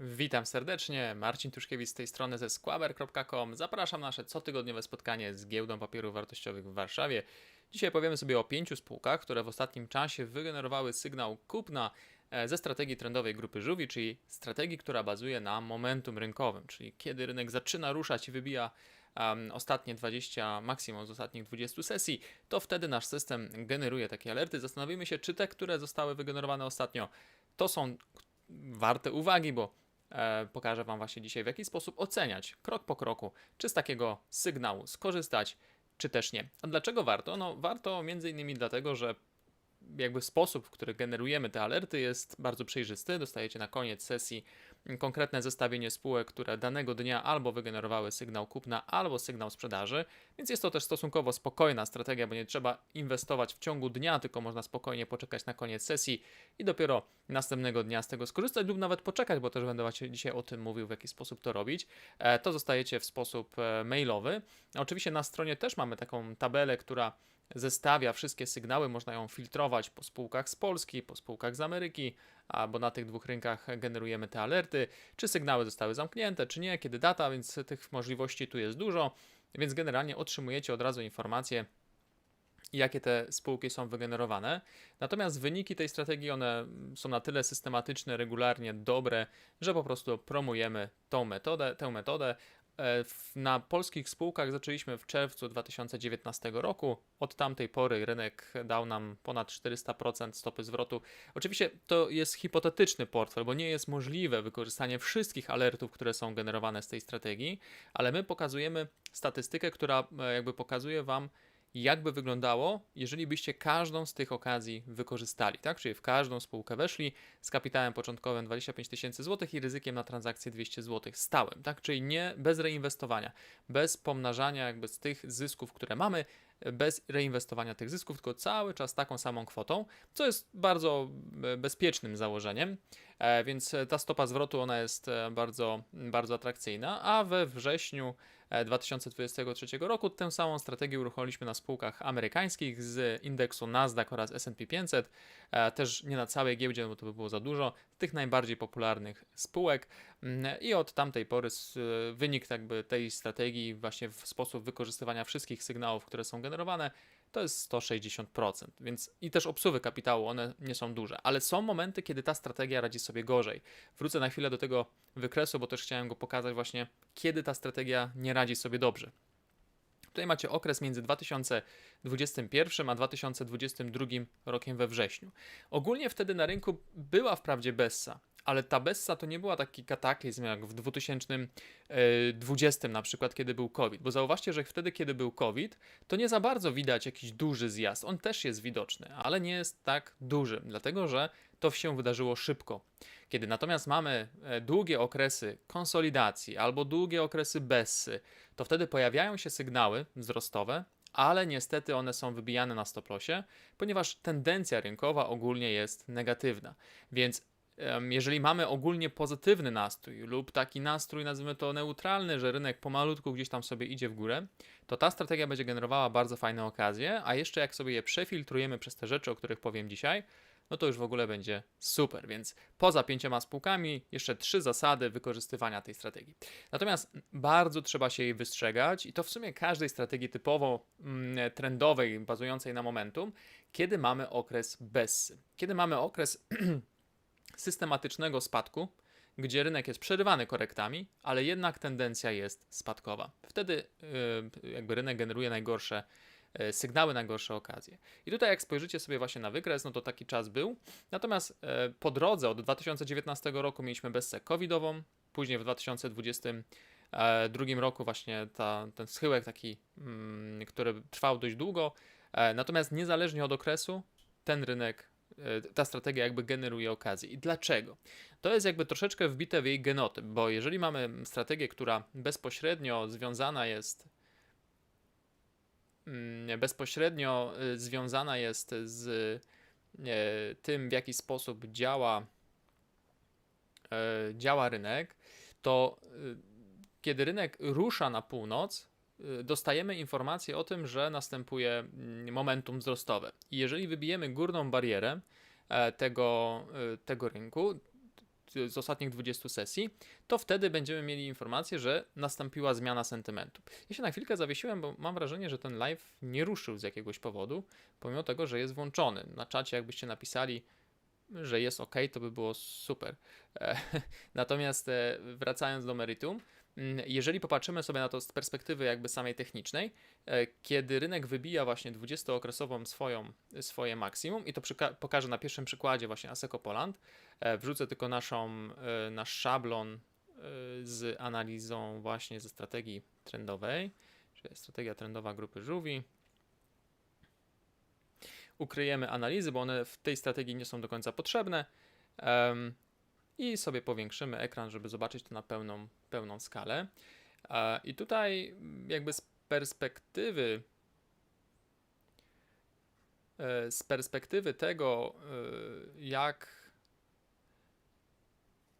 Witam serdecznie, Marcin Tuszkiewicz z tej strony ze squaber.com. Zapraszam na nasze cotygodniowe spotkanie z giełdą papierów wartościowych w Warszawie. Dzisiaj powiemy sobie o pięciu spółkach, które w ostatnim czasie wygenerowały sygnał kupna e, ze strategii trendowej grupy żółwi, czyli strategii, która bazuje na momentum rynkowym, czyli kiedy rynek zaczyna ruszać i wybija um, ostatnie 20, maksimum z ostatnich 20 sesji, to wtedy nasz system generuje takie alerty. Zastanowimy się, czy te, które zostały wygenerowane ostatnio, to są warte uwagi, bo pokażę Wam właśnie dzisiaj, w jaki sposób oceniać krok po kroku, czy z takiego sygnału skorzystać, czy też nie. A dlaczego warto? No, warto między innymi dlatego, że jakby sposób, w który generujemy te alerty jest bardzo przejrzysty. Dostajecie na koniec sesji konkretne zestawienie spółek, które danego dnia albo wygenerowały sygnał kupna, albo sygnał sprzedaży, więc jest to też stosunkowo spokojna strategia, bo nie trzeba inwestować w ciągu dnia, tylko można spokojnie poczekać na koniec sesji i dopiero następnego dnia z tego skorzystać lub nawet poczekać, bo też będę właśnie dzisiaj o tym mówił, w jaki sposób to robić. E, to zostajecie w sposób e, mailowy. Oczywiście na stronie też mamy taką tabelę, która zestawia wszystkie sygnały, można ją filtrować po spółkach z Polski, po spółkach z Ameryki, bo na tych dwóch rynkach generujemy te alerty, czy sygnały zostały zamknięte, czy nie, kiedy data, więc tych możliwości tu jest dużo, więc generalnie otrzymujecie od razu informacje, jakie te spółki są wygenerowane. Natomiast wyniki tej strategii, one są na tyle systematyczne, regularnie dobre, że po prostu promujemy tą metodę, tę metodę. E, na polskich spółkach zaczęliśmy w czerwcu 2019 roku. Od tamtej pory rynek dał nam ponad 400% stopy zwrotu. Oczywiście to jest hipotetyczny portfel, bo nie jest możliwe wykorzystanie wszystkich alertów, które są generowane z tej strategii, ale my pokazujemy statystykę, która e, jakby pokazuje Wam, jakby wyglądało, jeżeli byście każdą z tych okazji wykorzystali, tak? Czyli w każdą spółkę weszli z kapitałem początkowym 25 tysięcy złotych i ryzykiem na transakcję 200 złotych stałym, tak? Czyli nie bez reinwestowania, bez pomnażania jakby z tych zysków, które mamy, bez reinwestowania tych zysków, tylko cały czas taką samą kwotą, co jest bardzo e, bezpiecznym założeniem, e, więc ta stopa zwrotu ona jest e, bardzo, bardzo atrakcyjna, a we wrześniu 2023 roku. Tę samą strategię uruchomiliśmy na spółkach amerykańskich z indeksu Nasdaq oraz S&P 500, też nie na całej giełdzie, bo to by było za dużo, tych najbardziej popularnych spółek. Mm, i od tamtej pory wynik jakby tej strategii właśnie w sposób wykorzystywania wszystkich sygnałów, które są generowane, to jest 160%, więc i też obsuwy kapitału, one nie są duże, ale są momenty, kiedy ta strategia radzi sobie gorzej. Wrócę na chwilę do tego wykresu, bo też chciałem go pokazać właśnie, kiedy ta strategia nie radzi sobie dobrze. Tutaj macie okres między 2021 a 2022 rokiem we wrześniu. Ogólnie wtedy na rynku była wprawdzie Bessa, ale ta Bessa to nie była taki kataklizm jak w 2020 na przykład, kiedy był COVID, bo zauważcie, że wtedy, kiedy był COVID, to nie za bardzo widać jakiś duży zjazd. On też jest widoczny, ale nie jest tak duży, dlatego że to się wydarzyło szybko. Kiedy natomiast mamy e, długie okresy konsolidacji albo długie okresy Bessy, to wtedy pojawiają się sygnały wzrostowe, ale niestety one są wybijane na stoplosie, ponieważ tendencja rynkowa ogólnie jest negatywna. Więc jeżeli mamy ogólnie pozytywny nastrój lub taki nastrój, nazwijmy to neutralny, że rynek pomalutku gdzieś tam sobie idzie w górę, to ta strategia będzie generowała bardzo fajne okazje, a jeszcze jak sobie je przefiltrujemy przez te rzeczy, o których powiem dzisiaj, no to już w ogóle będzie super. Więc poza pięcioma spółkami, jeszcze trzy zasady wykorzystywania tej strategii. Natomiast bardzo trzeba się jej wystrzegać i to w sumie każdej strategii typowo mm, trendowej, bazującej na momentum, kiedy mamy okres bez. Kiedy mamy okres systematycznego spadku, gdzie rynek jest przerywany korektami, ale jednak tendencja jest spadkowa. Wtedy yy, jakby rynek generuje najgorsze yy, sygnały, najgorsze okazje. I tutaj jak spojrzycie sobie właśnie na wykres, no to taki czas był. Natomiast yy, po drodze od 2019 roku mieliśmy bezsę covidową, później w 2022 roku właśnie ta, ten schyłek taki, mm, który trwał dość długo. E, natomiast niezależnie od okresu, ten rynek E, ta strategia jakby generuje okazję. I dlaczego? To jest jakby troszeczkę wbite w jej genotyp, bo jeżeli mamy strategię, która bezpośrednio związana jest mm, bezpośrednio e, związana jest z e, tym, w jaki sposób działa, działa rynek, to kiedy rynek rusza na północ, Y, dostajemy informację o tym, że następuje mm, momentum wzrostowe. I jeżeli wybijemy górną barierę e, tego, y, tego rynku, z ostatnich 20 sesji, to wtedy będziemy mieli informację, że nastąpiła zmiana sentymentu. Ja się na chwilkę zawiesiłem, bo mam wrażenie, że ten live nie ruszył z jakiegoś powodu, pomimo tego, że jest włączony. Na czacie jakbyście napisali, że jest ok, to by było super. E, Natomiast e, wracając do meritum, jeżeli popatrzymy sobie na to z perspektywy jakby samej technicznej, e, kiedy rynek wybija właśnie 20-okresową swoją, swoje maksimum i to pokażę na pierwszym przykładzie właśnie Aseco Poland, e, wrzucę tylko naszą, e, nasz szablon z analizą właśnie ze strategii trendowej, czyli strategia trendowa grupy żółwi. Ukryjemy analizy, bo one w tej strategii nie są do końca potrzebne. I sobie powiększymy ekran, żeby zobaczyć to na pełną, pełną skalę. I tutaj mm, jakby z perspektywy e, z perspektywy tego, e, jak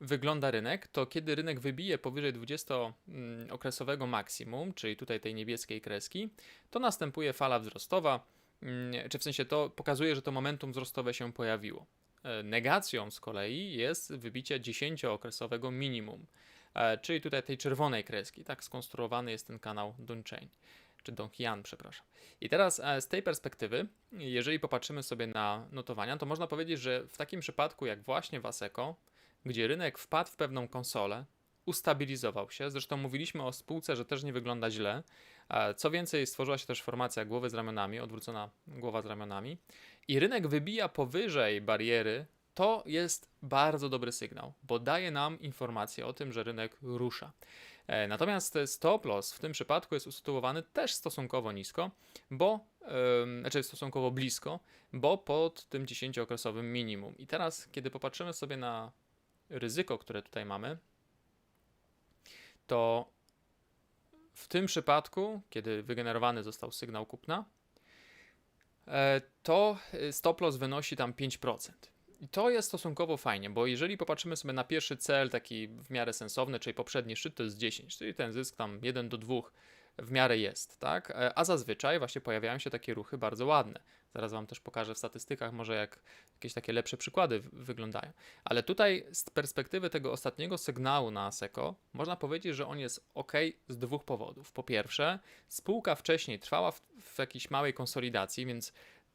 wygląda rynek, to kiedy rynek wybije powyżej 20-okresowego maksimum, czyli tutaj tej niebieskiej kreski, to następuje fala wzrostowa, mm, czy w sensie to pokazuje, że to momentum wzrostowe się pojawiło. E, Negacją z kolei jest wybicie 10-okresowego minimum, e, czyli tutaj tej czerwonej kreski. Tak skonstruowany jest ten kanał Dunchain, czy Donkian, przepraszam. I teraz e, z tej perspektywy, jeżeli popatrzymy sobie na notowania, to można powiedzieć, że w takim przypadku jak właśnie w ASECO, gdzie rynek wpadł w pewną konsolę, ustabilizował się, zresztą mówiliśmy o spółce, że też nie wygląda źle. Co więcej, stworzyła się też formacja głowy z ramionami, odwrócona głowa z ramionami i rynek wybija powyżej bariery, to jest bardzo dobry sygnał, bo daje nam informację o tym, że rynek rusza. E, Natomiast stop loss w tym przypadku jest usytuowany też stosunkowo nisko, bo, znaczy stosunkowo blisko, bo pod tym 10-okresowym minimum. I teraz, kiedy popatrzymy sobie na ryzyko, które tutaj mamy, to w tym przypadku, kiedy wygenerowany został sygnał kupna, to stop loss wynosi tam 5%. I to jest stosunkowo fajnie, bo jeżeli popatrzymy sobie na pierwszy cel, taki w miarę sensowny, czyli poprzedni szczyt to jest 10, czyli ten zysk tam 1 do 2 w miarę jest, tak? E, A zazwyczaj właśnie pojawiają się takie ruchy bardzo ładne. Zaraz Wam też pokażę w statystykach, może jak jakieś takie lepsze przykłady wyglądają. Ale tutaj z perspektywy tego ostatniego sygnału na ASECO można powiedzieć, że on jest ok z dwóch powodów. Po pierwsze, spółka wcześniej trwała w, w jakiejś małej konsolidacji, więc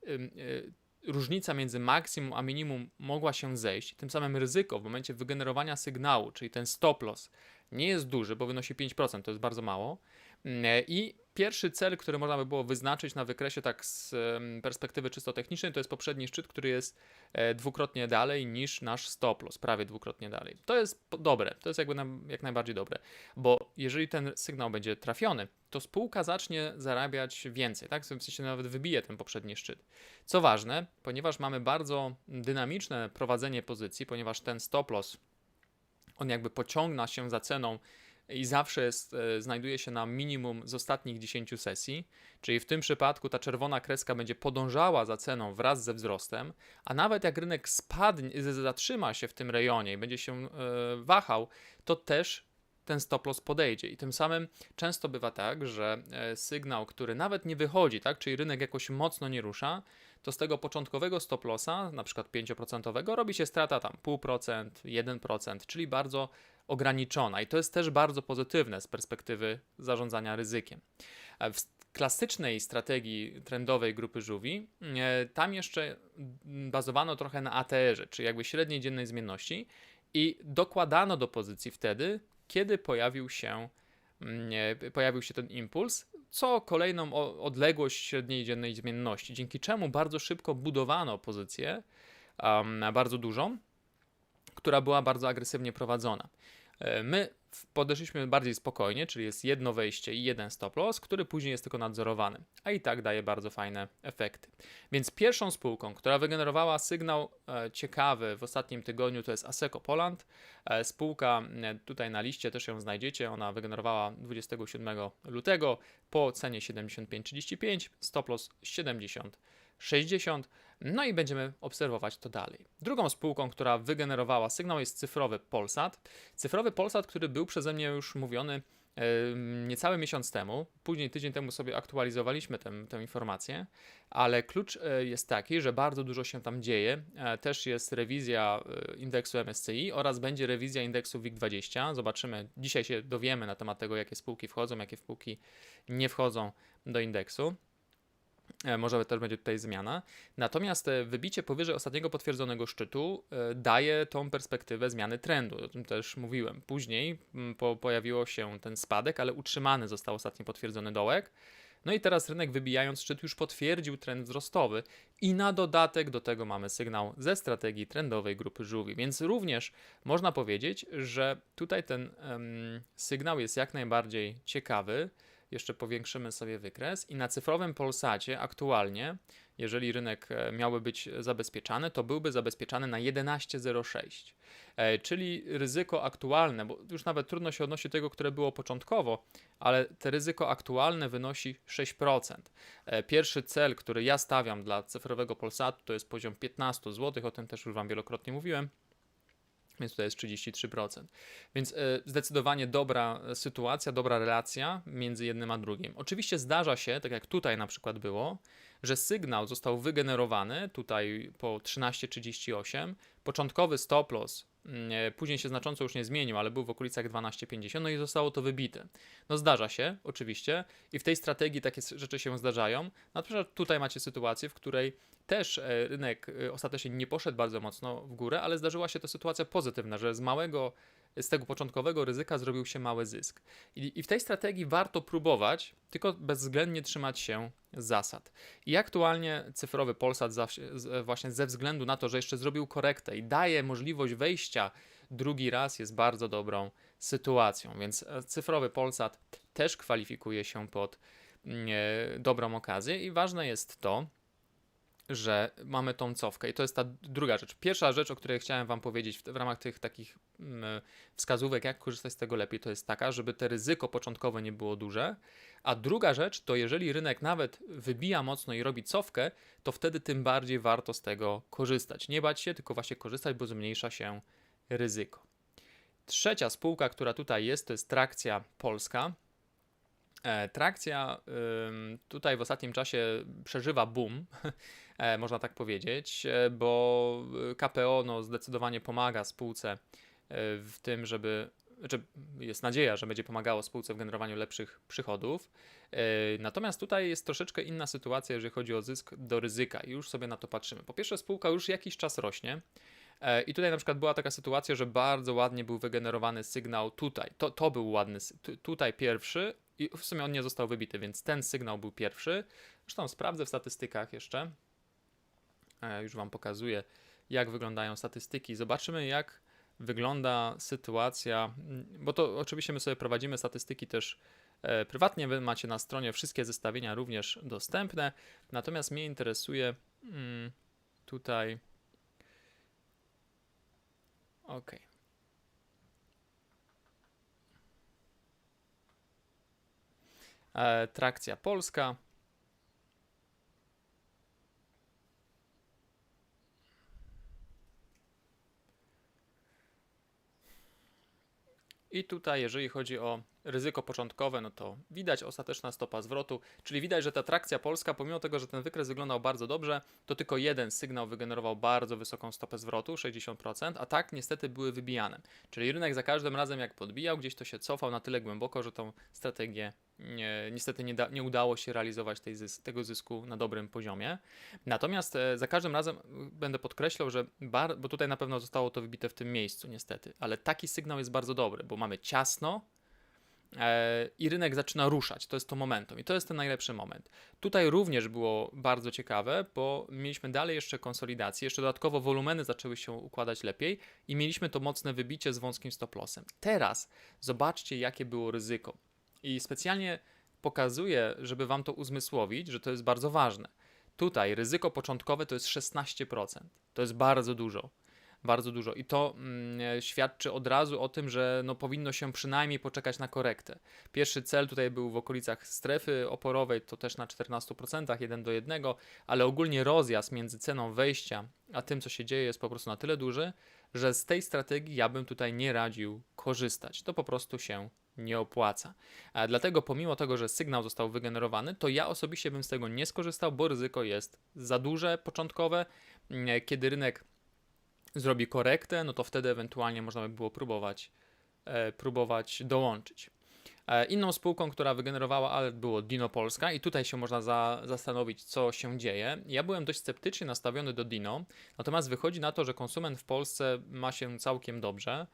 ym, y, różnica między maksimum a minimum mogła się zejść. Tym samym ryzyko w momencie wygenerowania sygnału, czyli ten stop loss, nie jest duży, bo wynosi 5%, to jest bardzo mało. Mm, I pierwszy cel, który można by było wyznaczyć na wykresie tak z perspektywy czysto technicznej, to jest poprzedni szczyt, który jest e, dwukrotnie dalej niż nasz stop loss, prawie dwukrotnie dalej. To jest dobre, to jest jakby jak najbardziej dobre, bo jeżeli ten sygnał będzie trafiony, to spółka zacznie zarabiać więcej, tak? W sensie nawet wybije ten poprzedni szczyt. Co ważne, ponieważ mamy bardzo dynamiczne prowadzenie pozycji, ponieważ ten stop loss, on jakby pociągna się za ceną i zawsze jest, znajduje się na minimum z ostatnich 10 sesji, czyli w tym przypadku ta czerwona kreska będzie podążała za ceną wraz ze wzrostem, a nawet jak rynek spadnie, zatrzyma się w tym rejonie i będzie się e, wahał, to też ten stop loss podejdzie. I tym samym często bywa tak, że e, sygnał, który nawet nie wychodzi, tak, czyli rynek jakoś mocno nie rusza, to z tego początkowego stop lossa, na przykład 5% robi się strata tam 0,5%, 1%, czyli bardzo ograniczona i to jest też bardzo pozytywne z perspektywy zarządzania ryzykiem. E, W klasycznej strategii trendowej grupy żółwi, e, tam jeszcze bazowano trochę na ATR-ze, czyli jakby średniej dziennej zmienności i dokładano do pozycji wtedy, kiedy pojawił się, mm, e, pojawił się ten impuls, co kolejną odległość średniej dziennej zmienności, dzięki czemu bardzo szybko budowano pozycję, um, bardzo dużą, która była bardzo agresywnie prowadzona. E, My podeszliśmy bardziej spokojnie, czyli jest jedno wejście i jeden stop loss, który później jest tylko nadzorowany, a i tak daje bardzo fajne efekty. Więc pierwszą spółką, która wygenerowała sygnał e, ciekawy w ostatnim tygodniu, to jest Aseco Poland. E, spółka tutaj na liście też ją znajdziecie, ona wygenerowała 27 lutego po cenie 75,35, stop loss 70,60. No i będziemy obserwować to dalej. Drugą spółką, która wygenerowała sygnał jest cyfrowy Polsat. Cyfrowy Polsat, który był przeze mnie już mówiony niecały miesiąc temu. Później tydzień temu sobie aktualizowaliśmy tę, tę informację, ale klucz e, jest taki, że bardzo dużo się tam dzieje. E, Też jest rewizja e, indeksu MSCI oraz będzie rewizja indeksu WIG20. Zobaczymy, dzisiaj się dowiemy na temat tego, jakie spółki wchodzą, jakie spółki nie wchodzą do indeksu. E, Może też będzie tutaj zmiana. Natomiast e, wybicie powyżej ostatniego potwierdzonego szczytu e, daje tą perspektywę zmiany trendu. O tym też mówiłem. Później mm, po, pojawiło się ten spadek, ale utrzymany został ostatni potwierdzony dołek. No i teraz rynek wybijając szczyt już potwierdził trend wzrostowy i na dodatek do tego mamy sygnał ze strategii trendowej grupy żółwi. Więc również można powiedzieć, że tutaj ten em, sygnał jest jak najbardziej ciekawy jeszcze powiększymy sobie wykres i na cyfrowym Polsacie aktualnie, jeżeli rynek e, miałby być zabezpieczany, to byłby zabezpieczany na 11,06. E, Czyli ryzyko aktualne, bo już nawet trudno się odnosi do tego, które było początkowo, ale te ryzyko aktualne wynosi 6%. E, Pierwszy cel, który ja stawiam dla cyfrowego Polsatu, to jest poziom 15 zł, o tym też już Wam wielokrotnie mówiłem więc tutaj jest 33%. Więc e, zdecydowanie dobra sytuacja, dobra relacja między jednym a drugim. Oczywiście zdarza się, tak jak tutaj na przykład było, że sygnał został wygenerowany tutaj po 13.38, początkowy stop loss później się znacząco już nie zmienił, ale był w okolicach 12.50, no i zostało to wybite. No zdarza się, oczywiście, i w tej strategii takie rzeczy się zdarzają. Na przykład tutaj macie sytuację, w której też e, rynek e, ostatecznie nie poszedł bardzo mocno w górę, ale zdarzyła się to sytuacja pozytywna, że z małego, z tego początkowego ryzyka zrobił się mały zysk. I, I w tej strategii warto próbować, tylko bezwzględnie trzymać się zasad. I aktualnie cyfrowy Polsat właśnie ze względu na to, że jeszcze zrobił korektę i daje możliwość wejścia drugi raz, jest bardzo dobrą sytuacją. Więc e, cyfrowy Polsat też kwalifikuje się pod mm, e, dobrą okazję i ważne jest to, że mamy tą cofkę i to jest ta druga rzecz. Pierwsza rzecz, o której chciałem Wam powiedzieć w, w ramach tych takich mm, wskazówek, jak korzystać z tego lepiej, to jest taka, żeby te ryzyko początkowe nie było duże, a druga rzecz to jeżeli rynek nawet wybija mocno i robi cofkę, to wtedy tym bardziej warto z tego korzystać. Nie bać się, tylko właśnie korzystać, bo zmniejsza się ryzyko. Trzecia spółka, która tutaj jest, to jest Trakcja Polska. E, Trakcja tutaj w ostatnim czasie przeżywa boom, można tak powiedzieć, e, bo y, KPO no, zdecydowanie pomaga spółce e, w tym, żeby. Znaczy jest nadzieja, że będzie pomagało spółce w generowaniu lepszych przychodów. E, Natomiast tutaj jest troszeczkę inna sytuacja, jeżeli chodzi o zysk do ryzyka, i już sobie na to patrzymy. Po pierwsze, spółka już jakiś czas rośnie. E, I tutaj na przykład była taka sytuacja, że bardzo ładnie był wygenerowany sygnał tutaj. To, to był ładny, tutaj pierwszy i w sumie on nie został wybity, więc ten sygnał był pierwszy. Zresztą sprawdzę w statystykach jeszcze. E, Już Wam pokazuję, jak wyglądają statystyki. Zobaczymy, jak wygląda sytuacja, bo to oczywiście my sobie prowadzimy statystyki też e, prywatnie. Wy macie na stronie wszystkie zestawienia również dostępne. Natomiast mnie interesuje mm, tutaj. Ok. E, trakcja polska. I tutaj, jeżeli chodzi o ryzyko początkowe, no to widać ostateczna stopa zwrotu, czyli widać, że ta trakcja polska, pomimo tego, że ten wykres wyglądał bardzo dobrze, to tylko jeden sygnał wygenerował bardzo wysoką stopę zwrotu, 60%, a tak niestety były wybijane. Czyli rynek za każdym razem, jak podbijał, gdzieś to się cofał na tyle głęboko, że tą strategię nie, niestety nie, da, nie udało się realizować zys tego zysku na dobrym poziomie. Natomiast e, za każdym razem będę podkreślał, że bo tutaj na pewno zostało to wybite w tym miejscu, niestety, ale taki sygnał jest bardzo dobry, bo mamy ciasno, e, i rynek zaczyna ruszać. To jest to momentum i to jest ten najlepszy moment. Tutaj również było bardzo ciekawe, bo mieliśmy dalej jeszcze konsolidację, jeszcze dodatkowo wolumeny zaczęły się układać lepiej i mieliśmy to mocne wybicie z wąskim stop lossem. Teraz zobaczcie, jakie było ryzyko. I specjalnie pokazuję, żeby Wam to uzmysłowić, że to jest bardzo ważne. Tutaj ryzyko początkowe to jest 16%. To jest bardzo dużo bardzo dużo. I to mm, świadczy od razu o tym, że no, powinno się przynajmniej poczekać na korektę. Pierwszy cel tutaj był w okolicach strefy oporowej, to też na 14%, 1 do 1, ale ogólnie rozjazd między ceną wejścia a tym, co się dzieje, jest po prostu na tyle duży, że z tej strategii ja bym tutaj nie radził korzystać. To po prostu się nie opłaca. Dlatego pomimo tego, że sygnał został wygenerowany, to ja osobiście bym z tego nie skorzystał, bo ryzyko jest za duże początkowe. Mm, Kiedy rynek zrobi korektę, no to wtedy ewentualnie można by było próbować, e, próbować dołączyć. E, Inną spółką, która wygenerowała alert było Dino Polska i tutaj się można za, zastanowić, co się dzieje. Ja byłem dość sceptycznie nastawiony do Dino, natomiast wychodzi na to, że konsument w Polsce ma się całkiem dobrze.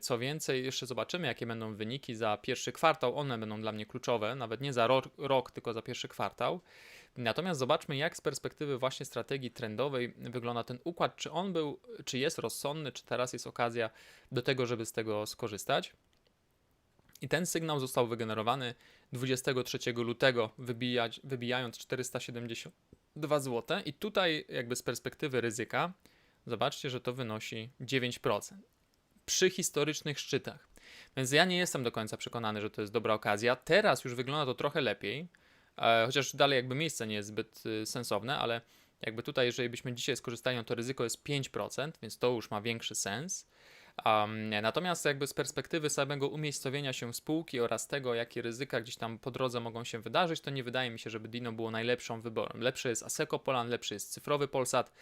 Co więcej, jeszcze zobaczymy, jakie będą wyniki za pierwszy kwartał. One będą dla mnie kluczowe, nawet nie za rok, rok tylko za pierwszy kwartał. Natomiast zobaczmy, jak z perspektywy właśnie strategii trendowej wygląda ten układ, czy on był, czy jest rozsądny, czy teraz jest okazja do tego, żeby z tego skorzystać. I ten sygnał został wygenerowany 23 lutego, wybijać, wybijając 472 zł. I tutaj, jakby z perspektywy ryzyka, zobaczcie, że to wynosi 9% przy historycznych szczytach. Więc ja nie jestem do końca przekonany, że to jest dobra okazja. Teraz już wygląda to trochę lepiej, e, chociaż dalej jakby miejsce nie jest zbyt y, sensowne, ale jakby tutaj, jeżeli byśmy dzisiaj skorzystali, no to ryzyko jest 5%, więc to już ma większy sens. Um, natomiast jakby z perspektywy samego umiejscowienia się spółki oraz tego, jakie ryzyka gdzieś tam po drodze mogą się wydarzyć, to nie wydaje mi się, żeby Dino było najlepszą wyborem. Lepszy jest Asseco Poland, lepszy jest cyfrowy Polsat.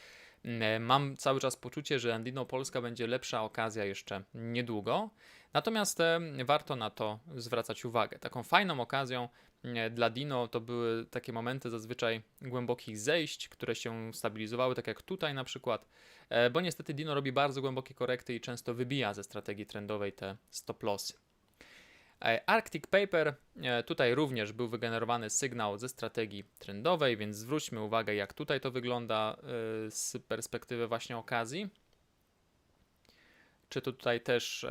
Mm, Mam cały czas poczucie, że Andino Polska będzie lepsza okazja jeszcze niedługo. Natomiast e, warto na to zwracać uwagę. Taką fajną okazją e, dla Dino to były takie momenty zazwyczaj głębokich zejść, które się stabilizowały, tak jak tutaj na przykład, e, bo niestety Dino robi bardzo głębokie korekty i często wybija ze strategii trendowej te stop lossy. E, Arctic Paper, e, tutaj również był wygenerowany sygnał ze strategii trendowej, więc zwróćmy uwagę, jak tutaj to wygląda e, z perspektywy właśnie okazji. Czy tutaj też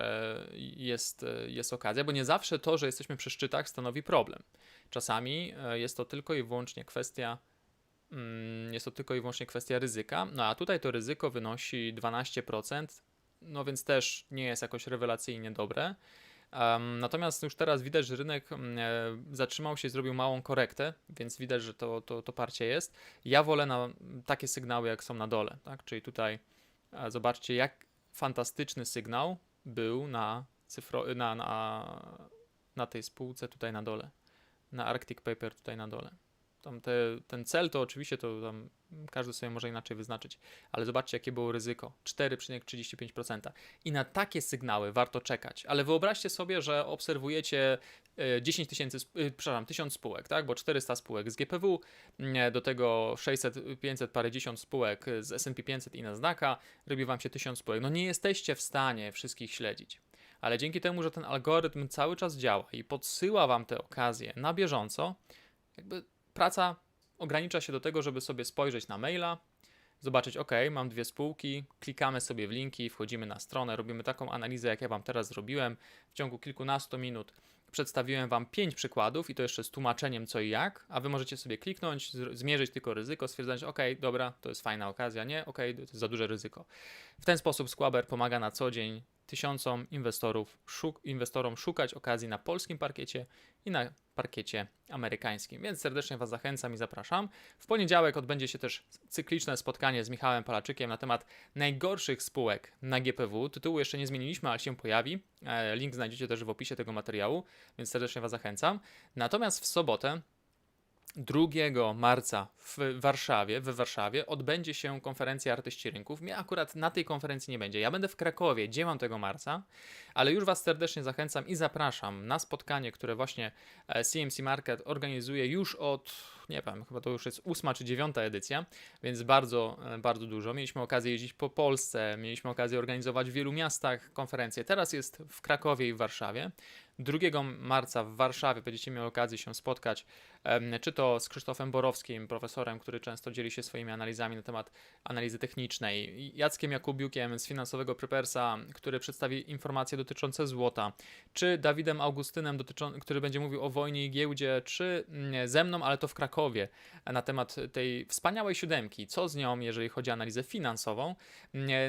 jest, jest okazja, bo nie zawsze to, że jesteśmy przy szczytach, stanowi problem. Czasami jest to tylko i wyłącznie kwestia mm, jest to tylko i wyłącznie kwestia ryzyka. No a tutaj to ryzyko wynosi 12%, no więc też nie jest jakoś rewelacyjnie dobre. Natomiast już teraz widać, że rynek mm, e, zatrzymał się zrobił małą korektę, więc widać, że to, to, to parcie jest. Ja wolę na takie sygnały, jak są na dole, tak? Czyli tutaj e, zobaczcie, jak fantastyczny sygnał był na, cyfro, na, na, na tej spółce tutaj na dole, na Arctic Paper tutaj na dole. Tam te, ten cel to oczywiście to tam każdy sobie może inaczej wyznaczyć, ale zobaczcie jakie było ryzyko 4,35%. I na takie sygnały warto czekać. Ale wyobraźcie sobie, że obserwujecie e, 10 tysięcy, sp- e, przepraszam, 1000 spółek, tak? Bo 400 spółek z GPW, mm, do tego 600, 500 parędziesiąt spółek z S&P 500 i Nasdaqa, robi wam się 1000 spółek. No nie jesteście w stanie wszystkich śledzić. Ale dzięki temu, że ten algorytm cały czas działa i podsyła wam te okazje na bieżąco, jakby praca ogranicza się do tego, żeby sobie spojrzeć na maila, zobaczyć, OK, mam dwie spółki, klikamy sobie w linki, wchodzimy na stronę, robimy taką analizę, jak ja Wam teraz zrobiłem. W ciągu kilkunastu minut przedstawiłem Wam pięć przykładów i to jeszcze z tłumaczeniem co i jak, a Wy możecie sobie kliknąć, zmierzyć tylko ryzyko, stwierdzać, OK, dobra, to jest fajna okazja, nie, OK, to jest za duże ryzyko. W ten sposób Squaber pomaga na co dzień tysiącom inwestorów, szuk- inwestorom szukać okazji na polskim parkiecie i na parkiecie amerykańskim. Więc serdecznie Was zachęcam i zapraszam. W poniedziałek odbędzie się też cykliczne spotkanie z Michałem Palaczykiem na temat najgorszych spółek na GPW. Tytułu jeszcze nie zmieniliśmy, ale się pojawi. E, Link znajdziecie też w opisie tego materiału, więc serdecznie Was zachęcam. Natomiast w sobotę 2 marca w Warszawie, w Warszawie odbędzie się konferencja artyści rynków. Mnie akurat na tej konferencji nie będzie. Ja będę w Krakowie 9 marca, ale już Was serdecznie zachęcam i zapraszam na spotkanie, które właśnie e, CMC Market organizuje już od, nie wiem, chyba to już jest ósma czy dziewiąta edycja, więc bardzo, e, bardzo dużo. Mieliśmy okazję jeździć po Polsce, mieliśmy okazję organizować w wielu miastach konferencje. Teraz jest w Krakowie i w Warszawie. 2 marca w Warszawie będziecie mieli okazję się spotkać, czy to z Krzysztofem Borowskim, profesorem, który często dzieli się swoimi analizami na temat analizy technicznej, Jackiem Jakubiukiem z finansowego Prepersa, który przedstawi informacje dotyczące złota, czy Dawidem Augustynem, który będzie mówił o wojnie i giełdzie, czy mm, ze mną, ale to w Krakowie Krakowie na temat tej wspaniałej siódemki, co z nią, jeżeli chodzi o analizę finansową.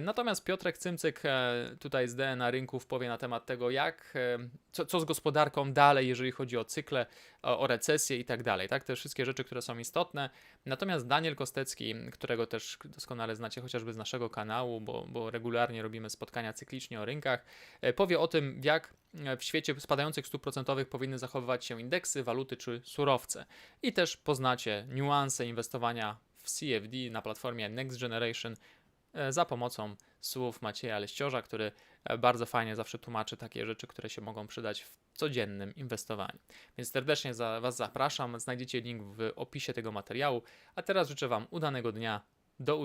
Natomiast Piotrek Cymcyk e, tutaj z DNA Rynków powie na temat tego, jak, e, co, co z gospodarką dalej, jeżeli chodzi o cykle, o, o recesję i tak dalej. Tak? Te wszystkie rzeczy, które są istotne. Natomiast Daniel Kostecki, którego też doskonale znacie chociażby z naszego kanału, bo, bo regularnie robimy spotkania cyklicznie o rynkach, e, powie o tym, jak w świecie spadających stóp procentowych powinny zachowywać się indeksy, waluty czy surowce. I też poznacie niuanse inwestowania w CFD na platformie Next Generation e, za pomocą słów Macieja Leściorza, który e, bardzo fajnie zawsze tłumaczy takie rzeczy, które się mogą przydać w codziennym inwestowaniu. Więc serdecznie za Was zapraszam. Znajdziecie link w opisie tego materiału. A teraz życzę Wam udanego dnia